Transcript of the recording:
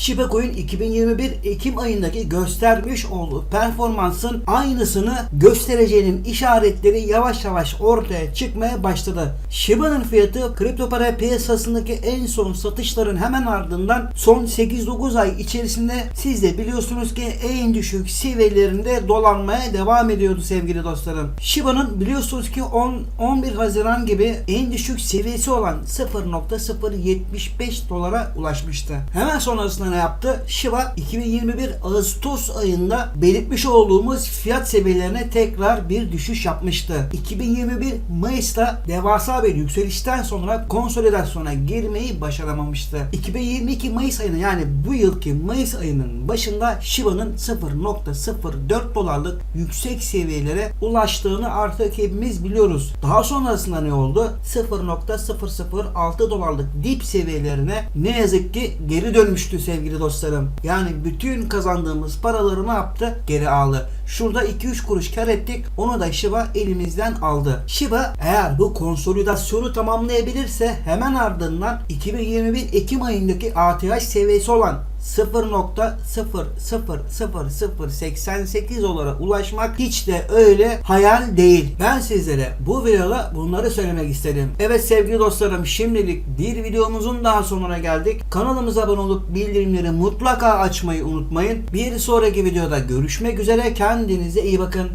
Shiba Coin 2021 Ekim ayındaki göstermiş olduğu performansın aynısını göstereceğinin işaretleri yavaş yavaş ortaya çıkmaya başladı. Shiba'nın fiyatı kripto para piyasasındaki en son satışların hemen ardından son 8-9 ay içerisinde siz de biliyorsunuz ki en düşük seviyelerinde dolanmaya devam ediyordu sevgili dostlarım. Shiba'nın biliyorsunuz ki 10 11 Haziran gibi en düşük seviyesi olan 0.075 dolara ulaşmıştı. Hemen sonrasında ne yaptı? Shiba 2021 Ağustos ayında belirtmiş olduğumuz fiyat seviyelerine tekrar bir düşüş yapmıştı. 2021 Mayıs'ta devasa bir yükselişten sonra konsolidasyona girmeyi başaramamıştı. 2022 Mayıs ayına yani bu yılki Mayıs ayının başında Shiba'nın 0.04 dolarlık yüksek seviyelere ulaştığını artık hepimiz biliyoruz. Daha sonrasında ne oldu? 0.006 dolarlık dip seviyelerine ne yazık ki geri dönmüştü sevgili dostlarım. Yani bütün kazandığımız paraları ne yaptı? Geri aldı. Şurada 2-3 kuruş kar ettik. Onu da Shiba elimizden aldı. Shiba eğer bu konsolidasyonu tamamlayabilirse hemen ardından 2021 Ekim ayındaki ATH seviyesi olan 0.00088 olarak ulaşmak hiç de öyle hayal değil. Ben sizlere bu videoda bunları söylemek istedim. Evet sevgili dostlarım şimdilik bir videomuzun daha sonuna geldik. Kanalımıza abone olup bildirimleri mutlaka açmayı unutmayın. Bir sonraki videoda görüşmek üzere. Kendinize iyi bakın.